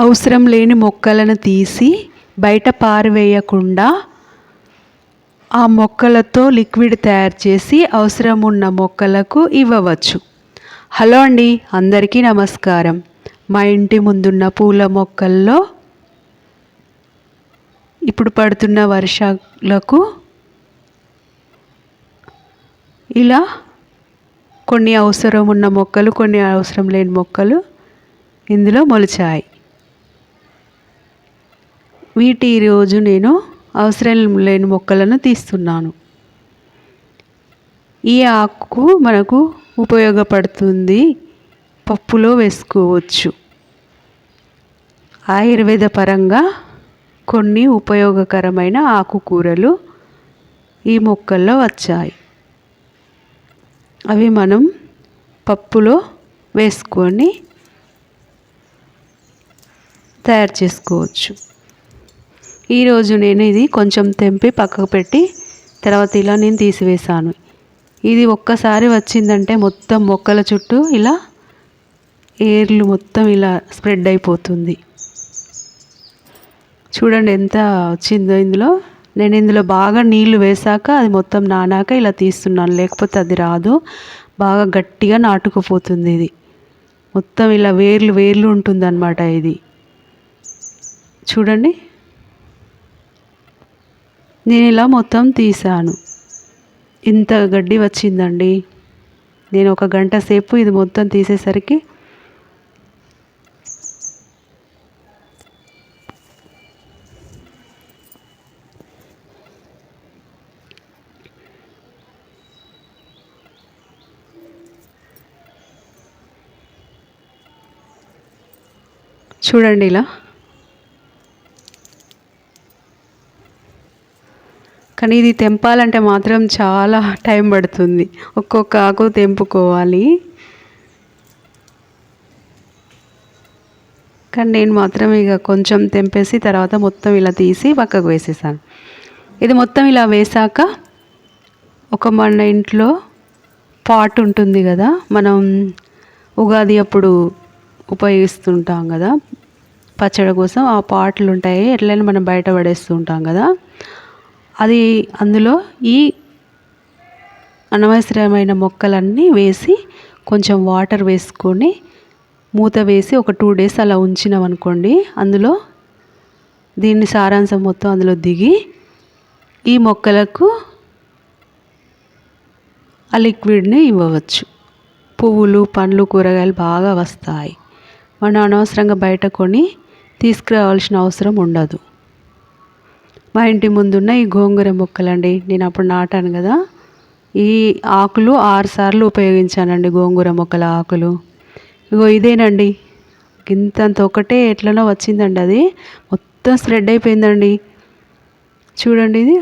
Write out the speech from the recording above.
అవసరం లేని మొక్కలను తీసి బయట పారవేయకుండా ఆ మొక్కలతో లిక్విడ్ తయారు చేసి అవసరం ఉన్న మొక్కలకు ఇవ్వవచ్చు. హలో అండి అందరికీ నమస్కారం. మా ఇంటి ముందున్న పూల మొక్కల్లో ఇప్పుడు పడుతున్న వర్షాలకు ఇలా కొన్ని అవసరం ఉన్న మొక్కలు కొన్ని అవసరం లేని మొక్కలు ఇందులో మొలిచాయి. వీటి ఈరోజు నేను అవసరం లేని మొక్కలను తీస్తున్నాను. ఈ ఆకు మనకు ఉపయోగపడుతుంది పప్పులో వేసుకోవచ్చు. ఆయుర్వేద పరంగా కొన్ని ఉపయోగకరమైన ఆకుకూరలు ఈ మొక్కల్లో వచ్చాయి. అవి మనం పప్పులో వేసుకొని తయారు చేసుకోవచ్చు. ఈరోజు నేను ఇది కొంచెం తెంపి పక్కకు పెట్టి తర్వాత ఇలా నేను తీసివేశాను. ఇది ఒక్కసారి వచ్చిందంటే మొత్తం మొక్కల చుట్టూ ఇలా ఏర్లు మొత్తం ఇలా స్ప్రెడ్ అయిపోతుంది. చూడండి ఎంత వచ్చిందో ఇందులో. నేను ఇందులో బాగా నీళ్ళు వేసాక అది మొత్తం నానాక ఇలా తీస్తున్నాను. లేకపోతే అది రాదు. బాగా గట్టిగా నాటుకుపోతుంది ఇది. మొత్తం ఇలా వేర్లు వేర్లు ఉంటుందన్నమాట ఇది. చూడండి. నేను ఇలా మొత్తం తీసాను ఇంత గడ్డి వచ్చిందండి. నేను ఒక గంట సేపు ఇది మొత్తం తీసేసరికి చూడండి ఇలా. కానీ ఇది తెంపాలంటే మాత్రం చాలా టైం పడుతుంది. ఒక్కొక్క ఆకు తెంపుకోవాలి. కానీ నేను మాత్రం ఇక కొంచెం తెంపేసి తర్వాత మొత్తం ఇలా తీసి పక్కకు వేసేసాను. ఇది మొత్తం ఇలా వేసాక ఒక మన ఇంట్లో పాట్ ఉంటుంది కదా మనం ఉగాది అప్పుడు ఉపయోగిస్తుంటాం కదా. పచ్చడి కోసం ఆ పాటలు ఉంటాయి ఎట్లయినా మనం బయట పడేస్తుంటాం కదా. అది అందులో ఈ అనవసరమైన మొక్కలన్నీ వేసి కొంచెం వాటర్ వేసుకొని మూత వేసి ఒక టూ డేస్ అలా ఉంచినాం అనుకోండి అందులో దీన్ని సారాంశం మొత్తం అందులో దిగి ఈ మొక్కలకు ఆ లిక్విడ్ని ఇవ్వవచ్చు. పువ్వులు పండ్లు కూరగాయలు బాగా వస్తాయి. మనం అనవసరంగా బయట కొని తీసుకురావాల్సిన అవసరం ఉండదు. మా ఇంటి ముందున్న ఈ గోంగూర మొక్కలండి. నేను అప్పుడు నాటాను కదా. ఈ ఆకులు ఆరు సార్లు ఉపయోగించానండి గోంగూర మొక్కల ఆకులు. ఇగో ఇదేనండి. ఇంతంత ఒకటే ఎట్లనో వచ్చిందండి అది. మొత్తం స్ప్రెడ్ అయిపోయిందండి. చూడండి ఇది.